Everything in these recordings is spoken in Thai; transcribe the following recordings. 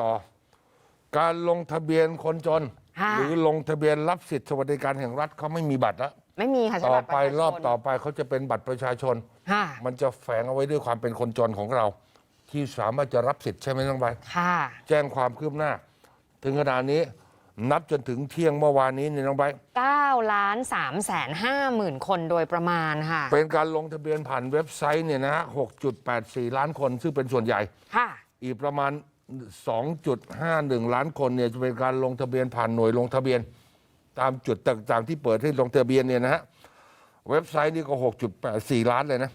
ต่อ การลงทะเบียนคนจน ค่ะ หรือลงทะเบียนรับสิทธิสวัสดิการแห่งรัฐเขาไม่มีบัตรแล้วไม่มีค่ะใช้ต่อบัตรไปประชาชนรอบต่อไปเขาจะเป็นบัตรประชาชน ค่ะมันจะแฝงเอาไว้ด้วยความเป็นคนจนของเรา ที่สามารถจะรับสิทธิ์ใช่ไหมน้องใบ ค่ะ แจ้งความคืบหน้า ถึงขนาดนี้นับจนถึงเที่ยงเมื่อวานนี้เนี่ยน้องใบ9ล้าน3แสน5หมื่นคนโดยประมาณค่ะ เป็นการลงทะเบียนผ่านเว็บไซต์เนี่ยนะฮะ6.84 ล้านคนซึ่งเป็นส่วนใหญ่ ค่ะ อีกประมาณ 2.51 ล้านคนเนี่ยจะเป็นการลงทะเบียนผ่านหน่วยลงทะเบียน ตามจุดต่างๆ ที่เปิดให้ลงทะเบียนเนี่ยนะฮะเว็บไซต์นี่ก็ 6.84 ล้านเลยนะ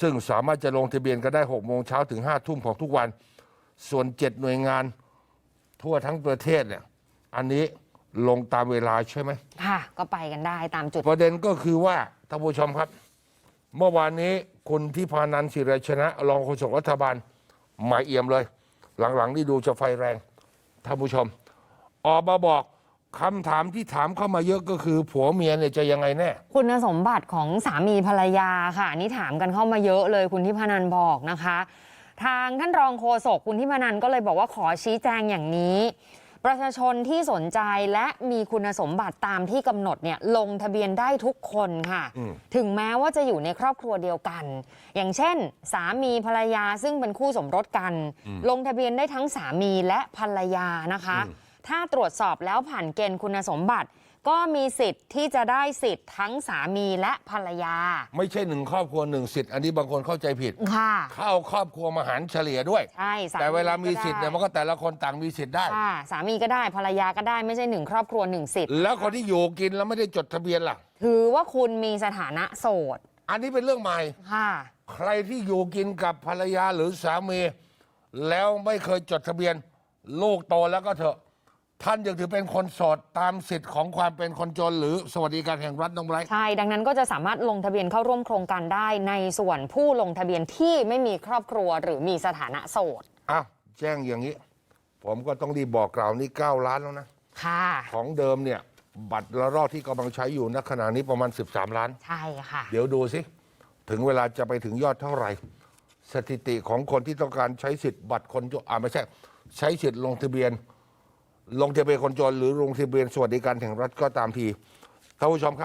ซึ่งสามารถจะลงทะเบียนก็ได้ 6 โมงเช้าถึง 5 ทุ่มของทุกวัน ส่วน 7 หน่วยงานทั่วทั้งประเทศเนี่ยอันนี้ลงตามเวลาใช่ไหมค่ะ ก็ไปกันได้ตามจุด ประเด็นก็คือว่าท่านผู้ชมครับ เมื่อวานนี้คุณทิพานันท์ศิริชนะ รองโฆษกรัฐบาลหมายเอี่ยมเลย หลังๆนี่ดูจะไฟแรงท่านผู้ชม ออกมาบอกคำถามที่ถามเข้ามาเยอะก็คือผัวเมียเนี่ยจะยังไงแน่ คุณสมบัติของสามีภรรยาค่ะนี่ถามกันเข้ามาเยอะเลยคุณที่พนันบอกนะคะ ทางท่านรองโฆษกคุณที่พนันก็เลยบอกว่าขอชี้แจงอย่างนี้ ประชาชนที่สนใจและมีคุณสมบัติตามที่กำหนดเนี่ยลงทะเบียนได้ทุกคนค่ะอืมถึงแม้ว่าจะอยู่ในครอบครัวเดียวกัน อย่างเช่น สามีภรรยาซึ่งเป็นคู่สมรสกัน ลงทะเบียนได้ทั้งสามีและภรรยานะคะ ถ้าตรวจสอบแล้วผ่านเกณฑ์คุณสมบัติ ก็มีสิทธิ์ที่จะได้สิทธิ์ทั้งสามีและภรรยา ไม่ใช่หนึ่งครอบครัวหนึ่งสิทธิ์อันนี้บางคนเข้าใจผิด ค่ะ เข้าครอบครัวมาหารเฉลี่ยด้วย ใช่สาแต่เวลามีก็ได้สิทธิ์เนี่ยมันก็แต่ละคนต่างมีสิทธิ์ได้ ค่ะสามีก็ได้ภรรยาก็ได้ไม่ใช่หนึ่งครอบครัวหนึ่งสิทธิ์ แล้วคนที่อยู่กินแล้วไม่ได้จดทะเบียนล่ะ ถือว่าคุณมีสถานะโสด อันนี้เป็นเรื่องใหม่ ค่ะ ใครที่อยู่กินกับภรรยาหรือสามี แล้วไม่เคยจดทะเบียน ลูกโตแล้วก็เถอะ ท่านยังถือเป็นคนโสดตามสิทธิ์ของความเป็นคนจนหรือสวัสดิการแห่งรัฐน้องไบรท์ใช่ ดังนั้นก็จะสามารถลงทะเบียนเข้าร่วมโครงการได้ในส่วนผู้ลงทะเบียนที่ไม่มีครอบครัวหรือมีสถานะโสดอ้าวแจ้งอย่างนี้ ผมก็ต้องรีบบอกกล่าวนี่9ล้านแล้วนะ ค่ะ ของเดิมเนี่ย บัตรละรอบที่กำลังใช้อยู่ณขณะนี้ประมาณ 13 ล้าน ใช่ค่ะ เดี๋ยวดูสิ ถึงเวลาจะไปถึงยอดเท่าไหร่ สถิติของคนที่ต้องการใช้สิทธิ์บัตรคนจนอ่าไม่ใช่ ใช้สิทธิ์ลงทะเบียน ลงทะเบียนคนจนหรือลงทะเบียนสวัสดิการแห่งรัฐก็ตามทีท่านผู้ชมครับ